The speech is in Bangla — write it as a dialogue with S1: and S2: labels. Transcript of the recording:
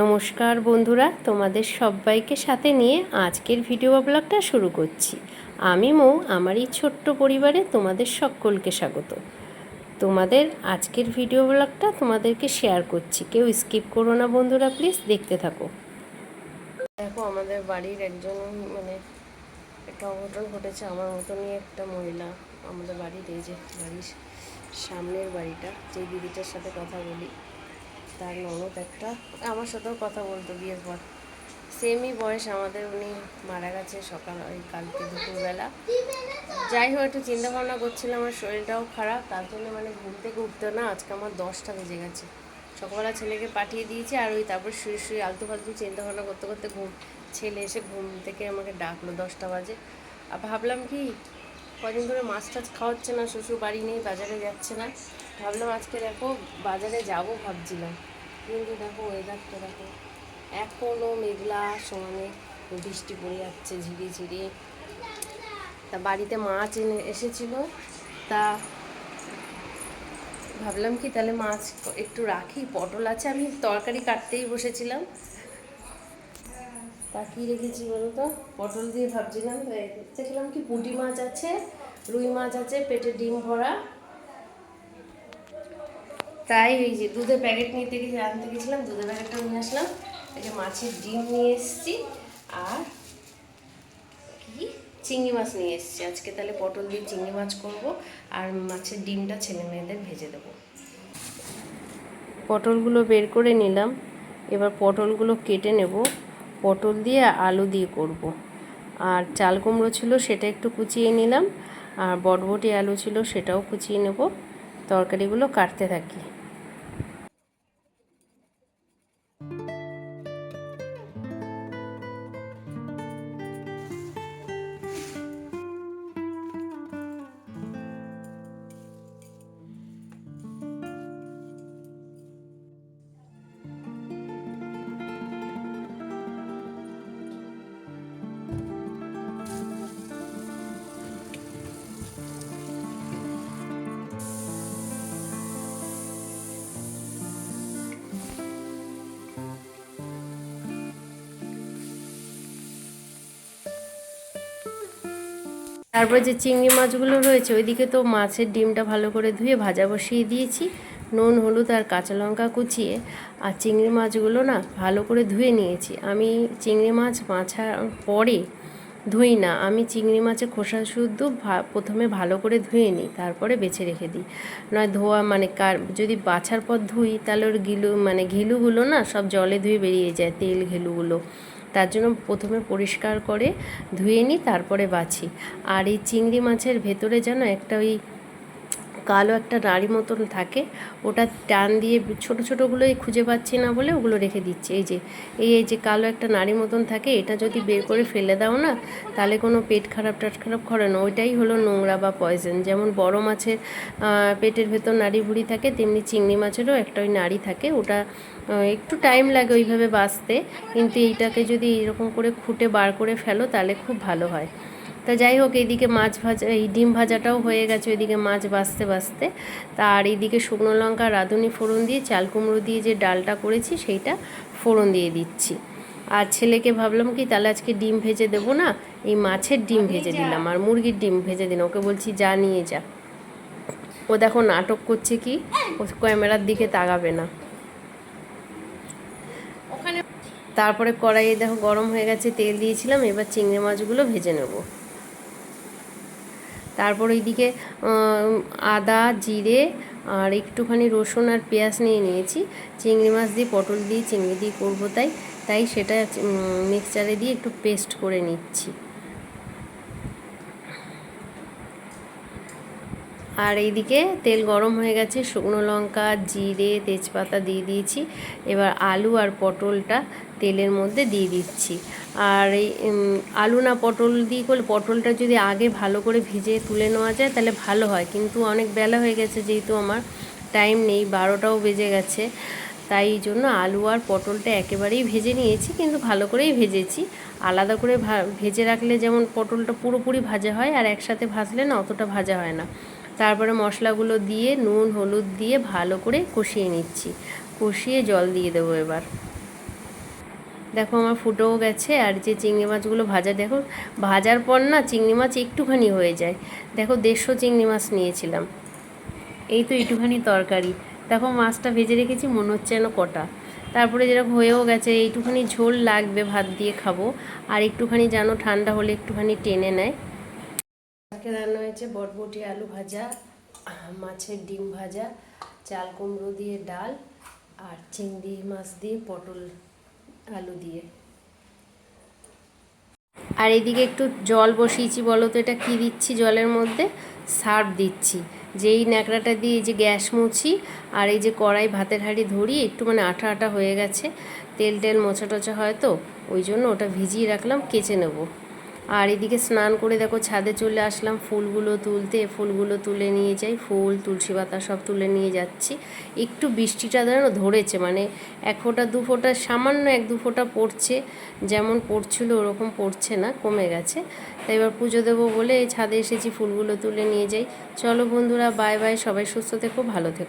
S1: নমস্কার বন্ধুরা, তোমাদের সবাইকে সাথে নিয়ে আজকের ভিডিও ব্লগটা শুরু করছি। আমি মৌ, আমার এই ছোট্ট পরিবারে তোমাদের সকলকে স্বাগত। তোমাদের আজকের ভিডিও ব্লগটা তোমাদেরকে শেয়ার করছি। কেউ স্কিপ করো না বন্ধুরা প্লিজ দেখতে থাকো। দেখো, আমাদের বাড়ির একজন মানে একটা অঘটন ঘটেছে, আমার মতনই একটা মহিলা। আমাদের বাড়ির এই যে বাড়ির সামনের বাড়িটা যে দিদিটার সাথে কথা বলি তার ননদ একটা। আমার সাথেও কথা বলতো বিয়ের পর। সেমই বয়স আমাদের, উনি মারা গেছে সকাল, ওই কালকে দুপুরবেলা। যাই হোক, একটু চিন্তা ভাবনা করছিলাম, আমার শরীরটাও খারাপ। তার জন্য মানে ঘুম থেকে উঠতে না, আজকে আমার দশটা বেজে গেছে। সকালবেলা ছেলেকে পাঠিয়ে দিয়েছি, আর ওই তারপর শুয়ে শুয়ে আলতু ফালতু চিন্তা ভাবনা করতে করতে ঘুম, ছেলে এসে ঘুম থেকে আমাকে ডাকলো দশটা বাজে। আর ভাবলাম কি, কদিন ধরে মাছ টাছ খাওয়াচ্ছে না শ্বশুর বাড়ি নেই, বাজারে যাচ্ছে না। ভাবলাম আজকে দেখো বাজারে যাব ভাবছিলাম। কিন্তু দেখো ওয়েদারটা দেখো এখনও মেঘলা সমানে বৃষ্টি পড়ে যাচ্ছে ঝিরি ঝিরি তা বাড়িতে মাছ এনে এসেছিল, তা ভাবলাম কি তাহলে মাছ একটু রাখি, পটল আছে, আমি তরকারি কাটতেই বসেছিলাম। তা কি রেখেছি বলো তো? পটল দিয়ে ভাবছিলাম দেখলাম কি পুঁটি মাছ আছে, রুই মাছ আছে, পেটে ডিম ভরা। তাই এই যে দুধের প্যাকেট নিতে গেছি, আনতে গেছিলাম, দুধের প্যাকেটটা নিয়ে আসলাম। এই যে মাছের ডিম নিয়ে এসেছি, আর কি? চিংড়ি মাছ নিয়ে এসেছি। আজকে তাহলে পটল দিয়ে চিংড়ি মাছ করব, আর মাছের ডিমটা ছেলে মেয়েদের ভেজে দেবো। পটলগুলো বের করে নিলাম। এবার পটলগুলো কেটে নেব। পটল দিয়ে আলু দিয়ে করব। আর চাল কুমড়ো ছিল সেটা একটু কুচিয়ে নিলাম, আর বটবটি আলু ছিল সেটাও কুচিয়ে নেব। তরকারিগুলো কাটতে থাকি। তারপর যে চিংড়ি মাছগুলো রয়েছে, ওইদিকে তো মাছের ডিমটা ভালো করে ধুয়ে ভাজা বসিয়ে দিয়েছি। নুন, হলুদ আর কাঁচা লঙ্কা কুচিয়ে আর চিংড়ি মাছগুলো না ভালো করে ধুয়ে নিয়েছি। আমি চিংড়ি মাছ মাছার পরে ধুই না, আমি চিংড়ি মাছের খোসা শুদ্ধ প্রথমে ভালো করে ধুয়ে নিই, তারপরে বেছে রেখে দিই। নয় ধোয়া মানে কার, যদি বাছার পর ধুই, তাহলে ওর গিলু মানে ঘিলুগুলো না সব জলে ধুয়ে বেরিয়ে যায়, তেল ঘিলুগুলো। তার জন্য প্রথমে পরিষ্কার করে ধুয়ে নিই, তারপরে বাছি। আর এই চিংড়ি মাছের ভেতরে যেন একটা ওই কালো একটা নাড়ি মতন থাকে, ওটা টান দিয়ে ছোটো ছোটোগুলোই খুঁজে পাচ্ছি না বলে ওগুলো রেখে দিচ্ছে। এই যে, এই এই যে কালো একটা নাড়ি মতন থাকে, এটা যদি বের করে ফেলে দাও না, তাহলে কোনো পেট খারাপ টাট খারাপ করে না। ওইটাই হলো নোংরা বা পয়জন যেমন বড় মাছের পেটের ভেতর নাড়ি ভুড়ি থাকে, তেমনি চিংড়ি মাছেরও একটা ওই নাড়ি থাকে। ওটা একটু টাইম লাগে ওইভাবে বাঁচতে, কিন্তু এইটাকে যদি এরকম করে খুঁটে বার করে ফেলো, তাহলে খুব ভালো হয়। তা যাই হোক এইদিকে মাছ ভাজা এই ডিম ভাজাটাও হয়ে গেছে ওইদিকে মাছ বাঁচতে বাঁচতে তা আর এইদিকে শুকনো লঙ্কা রাঁধুনি ফোড়ন দিয়ে চাল কুমড়ো দিয়ে যে ডালটা করেছি সেইটা ফোড়ন দিয়ে দিচ্ছি। আর ছেলেকে ভাবলাম কি তাহলে আজকে ডিম ভেজে দেবো না এই মাছের ডিম ভেজে দিলাম আর মুরগির ডিম ভেজে দিন ওকে বলছি যা নিয়ে যা। ও দেখো নাটক করছে কি ও ক্যামেরার দিকে তাকাবে না। ওখানে তারপরে কড়াইয়ে দেখো গরম হয়ে গেছে তেল দিয়েছিলাম এবার চিংড়ি মাছগুলো ভেজে নেব। তারপর ওইদিকে আদা, জিরে আর একটুখানি রসুন আর পেঁয়াজ নিয়ে নিয়েছি। চিংড়ি মাছ দিয়ে, পটল দিয়ে, চিংড়ি দিয়ে করব তাই। তাই সেটা মিক্সচারে দিয়ে একটু পেস্ট করে নিচ্ছি। আর এইদিকে তেল গরম হয়ে গেছে, শুকনো লঙ্কা, জিরে, তেজপাতা দিয়ে দিয়েছি। এবার আলু আর পটলটা তেলের মধ্যে দিয়ে দিচ্ছি। আর এই আলু না পটল দিয়ে করলে পটলটা যদি আগে ভালো করে ভিজে তুলে নেওয়া যায় তাহলে ভালো হয়। কিন্তু অনেক বেলা হয়ে গেছে যেহেতু আমার টাইম নেই, বারোটাও বেজে গেছে। তাই জন্য আলু আর পটলটা একেবারেই ভেজে নিয়েছি, কিন্তু ভালো করেই ভেজেছি। আলাদা করে ভেজে রাখলে যেমন পটলটা পুরোপুরি ভাজা হয় আর একসাথে ভাজলে না অতটা ভাজা হয় না। তারপরে মশলাগুলো দিয়ে, নুন, হলুদ দিয়ে ভালো করে কষিয়ে নিচ্ছি। কষিয়ে জল দিয়ে দেবো এবার। দেখো আমার ফুটেও গেছে আর যে চিংড়ি মাছগুলো ভাজা, দেখো ভাজার পর না চিংড়ি মাছ একটুখানি হয়ে যায়। দেখো দেড়শো চিংড়ি মাছ নিয়েছিলাম। এই তো একটুখানি তরকারি। দেখো মাছটা ভেজে রেখেছি, মনে হচ্ছে যেন কটা। তারপরে যেরকম হয়েও গেছে, এইটুখানি ঝোল লাগবে, ভাত দিয়ে খাব। আর একটুখানি যেন ঠান্ডা হলে একটুখানি টেনে নেয়। আজকে রান্না হয়েছে বটবটি আলু ভাজা, মাছের ডিম ভাজা, চাল কুমড়ো দিয়ে ডাল, আর চিংড়ি মাছ দিয়ে পটল আলু দিয়ে। আর এদিকে একটু জল বসিয়েছি বলো তো, এটা কী দিচ্ছি জলের মধ্যে? সার্ফ দিচ্ছি। যেই ন্যাকড়াটা দিয়ে এই যে গ্যাস মুছি আর এই যে কড়াই ভাতের হাঁড়ি ধরি, একটু মানে আঠা আঠা হয়ে গেছে। তেল টেল মোছা টোচা হয় তো, ওই জন্য ওটা ভিজিয়ে রাখলাম, কেচে নেব। আর এদিকে স্নান করে দেখো ছাদে চলে আসলাম ফুলগুলো তুলতে, ফুলগুলো তুলে নিয়ে যাই, ফুল, তুলসী পাতা সব তুলে নিয়ে যাচ্ছি। একটু বৃষ্টিটা যেন ধরেছে মানে এক ফোঁটা, দু ফোঁটা, সামান্য এক দু ফোঁটা পড়ছে, যেমন পড়ছিল ওরকম পড়ছে না, কমে গেছে। তাই এবার পুজো দেবো বলে ছাদে এসেছি, ফুলগুলো তুলে নিয়ে যাই। চলো বন্ধুরা, বাই বাই, সবাই সুস্থ থেকো, ভালো থেকো।